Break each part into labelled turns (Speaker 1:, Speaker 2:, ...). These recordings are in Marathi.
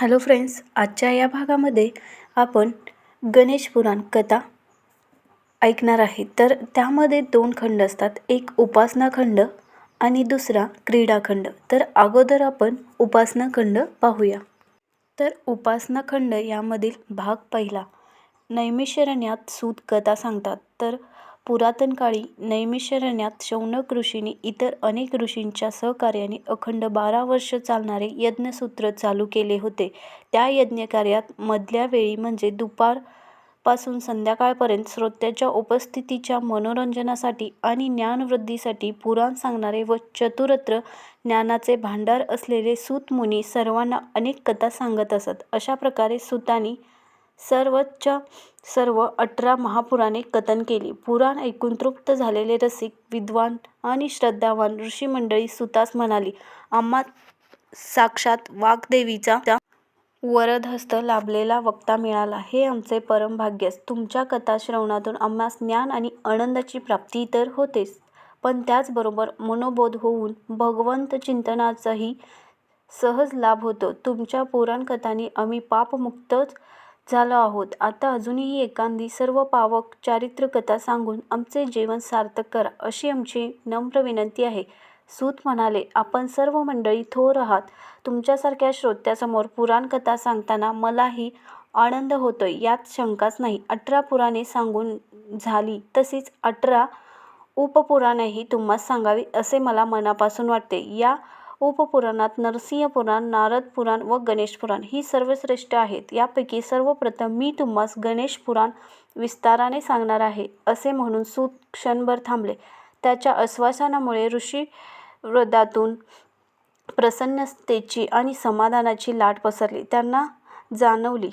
Speaker 1: हॅलो फ्रेंड्स आजच्या या भागामध्ये आपण गणेश पुराण कथा ऐकणार आहे. तर त्यामध्ये दोन खंड असतात. एक उपासना खंड आणि दुसरा क्रीडा खंड. तर अगोदर आपण उपासना खंड पाहूया. तर उपासना खंड यामधील भाग पहिला. नैमिषरण्यात सूत कथा सांगतात. तर पुरातन काळी नैमिषारण्यात शौनक ऋषींनी इतर अनेक ऋषींच्या सहकार्याने अखंड बारा वर्ष चालणारे यज्ञसूत्र चालू केले होते. त्या यज्ञकार्यात मधल्या वेळी म्हणजे दुपारपासून संध्याकाळपर्यंत श्रोत्याच्या उपस्थितीच्या मनोरंजनासाठी आणि ज्ञानवृद्धीसाठी पुराण सांगणारे व चतुरत्र ज्ञानाचे भांडार असलेले सूत मुनी सर्वांना अनेक कथा सांगत असत. अशा प्रकारे सुतानी सर्वच्या सर्व अठरा महापुराणे कथन केली. पुराण ऐकून तृप्त झालेले रसिक विद्वान आणि श्रद्धावान ऋषीमंडळी सुतास म्हणाली आम्हा साक्षात वाग्देवीचा वरदहस्त लाभलेला वक्ता मिळाला. हे आमचे परम तुमच्या कथा श्रवणातून आम्हास ज्ञान आणि आनंदाची प्राप्ती तर होतेच. पण त्याचबरोबर मनोबोध होऊन भगवंत चिंतनाचाही सहज लाभ होतो. तुमच्या पुराण कथांनी आम्ही पापमुक्तच झालो आहोत. आता अजूनही एखादी सर्व पावक चारित्र्य कथा सांगून आमचे जीवन सार्थक करा अशी आमची नम्र विनंती आहे. सूत म्हणाले आपण सर्व मंडळी थोर आहात. तुमच्यासारख्या श्रोत्यासमोर पुराण कथा सांगताना मलाही आनंद होतोय. यात शंकाच नाही. अठरा पुराणे सांगून झाली तशीच अठरा उपपुराणेही तुम्हाला सांगावी असे मला मनापासून वाटते. या उपपुराणात नरसिंह पुराण नारद पुराण व गणेश पुराण ही सर्वश्रेष्ठ आहेत. यापैकी सर्वप्रथम मी तुम्हास गणेश पुराण विस्ताराने सांगणार आहे असे म्हणून सूत क्षणभर थांबले. त्याच्या आश्वासनामुळे ऋषी वृद्धातून प्रसन्नतेची आणि समाधानाची लाट पसरली. त्यांना जाणवली.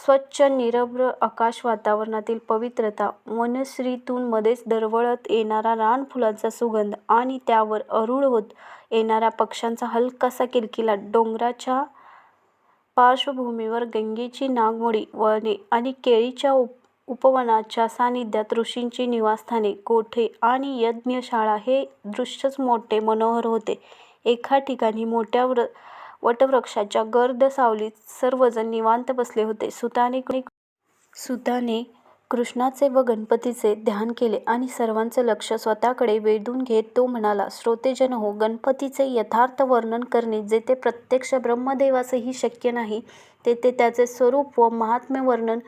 Speaker 1: स्वच्छ निरभ्र आकाश वातावरणातील पवित्रता वनश्रीतून मध्येच दरवळत येणारा रानफुलांचा सुगंध आणि त्यावर अरूळ होत येणाऱ्या पक्ष्यांचा हलकासा किलकिलाट डोंगराच्या पार्श्वभूमीवर गंगेची नागमोडी वने आणि केळीच्या उप उपवनाच्या सानिध्यात ऋषींची निवासस्थाने कोठे आणि यज्ञशाळा हे दृश्यच मोठे मनोहर होते. एका ठिकाणी मोठ्या व्र वटवृक्षाच्या गर्द सावलीत सर्वजण निवांत बसले होते. सुताने सुताने कृष्णाचे व गणपतीचे ध्यान केले आणि सर्वांचे लक्ष स्वतःकडे वेधून घेत तो म्हणाला श्रोतेजन हो गणपतीचे यथार्थ वर्णन करणे जेथे प्रत्यक्ष ब्रह्मदेवासही शक्य नाही तेथे त्याचे स्वरूप व महात्म्य वर्णन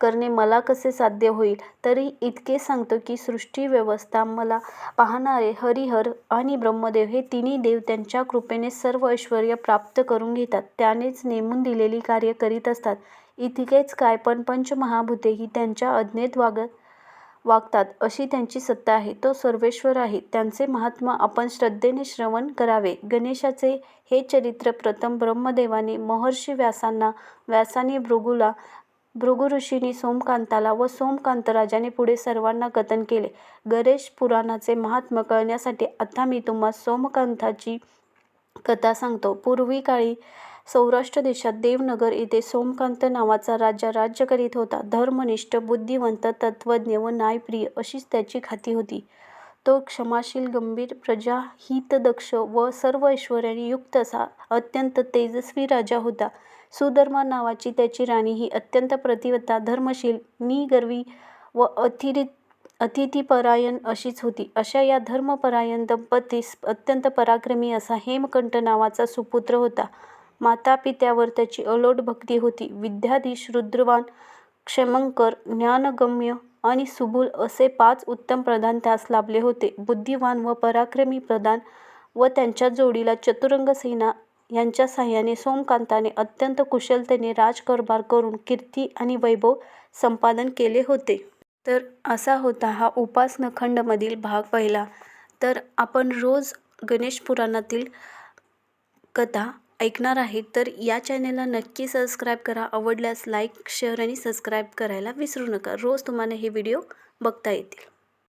Speaker 1: करणे मला कसे साध्य होईल? तरी इतके सांगतो की सृष्टी व्यवस्था मला पाहणारे हरिहर आणि ब्रह्मदेव हे तिन्ही देव त्यांच्या कृपेने सर्व ऐश्वर प्राप्त करून घेतात. त्यानेच नेमून दिलेली कार्य करीत असतात. इतकेच काय पण पंचमहाभूतेही त्यांच्या आज्ञेत वागत वागतात अशी त्यांची सत्ता आहे. तो सर्वेश्वर आहे. त्यांचे महात्मा आपण श्रद्धेने श्रवण करावे. गणेशाचे हे चरित्र प्रथम ब्रह्मदेवाने महर्षी व्यासांना व्यासाने भृगूला भृगुऋषींनी सोमकांताला व सोमकांतराजाने पुढे सर्वांना कथन केले. गणेश पुराणाचे महात्म्य कळण्यासाठी आता मी तुम्हा सोमकांताची कथा सांगतो. पूर्वी काळी सौराष्ट्र देशात देवनगर येथे सोमकांत नावाचा राजा राज्य करीत होता. धर्मनिष्ठ बुद्धिवंत तत्त्वज्ञ व न्यायप्रिय अशीच त्याची खाती होती. तो क्षमाशील गंभीर प्रजा हितदक्ष व सर्व ऐश्वर्याने युक्त असा अत्यंत तेजस्वी राजा होता. सुधर्मा नावाची त्याची राणी ही अत्यंत प्रतिवता धर्मशील निगर्वी व अतिरिक्त अतिथीपरायण अशीच होती. अशा या धर्मपरायण दंपतीस अत्यंत पराक्रमी असा हेमकंठ नावाचा सुपुत्र होता. माता पित्यावर त्याची अलोट भक्ती होती. विद्याधीश रुद्रवान क्षमंकर ज्ञानगम्य आणि सुबुल असे पाच उत्तम प्रधान त्यास लाभले होते. बुद्धिवान व पराक्रमी प्रधान व त्यांच्या जोडीला चतुरंग सेना यांच्या साह्याने सोमकांताने अत्यंत कुशलतेने राजकारभार करून कीर्ती आणि वैभव संपादन केले होते. तर असा होता हा उपासना खंडमधील भाग पहिला. तर आपण रोज गणेश पुराणातील कथा ऐकणार आहे तर या चॅनेलला नक्की सबस्क्राईब करा. आवडल्यास लाईक शेअर आणि सबस्क्राईब करायला विसरू नका. रोज तुम्हाला हे व्हिडिओ बघता येतील.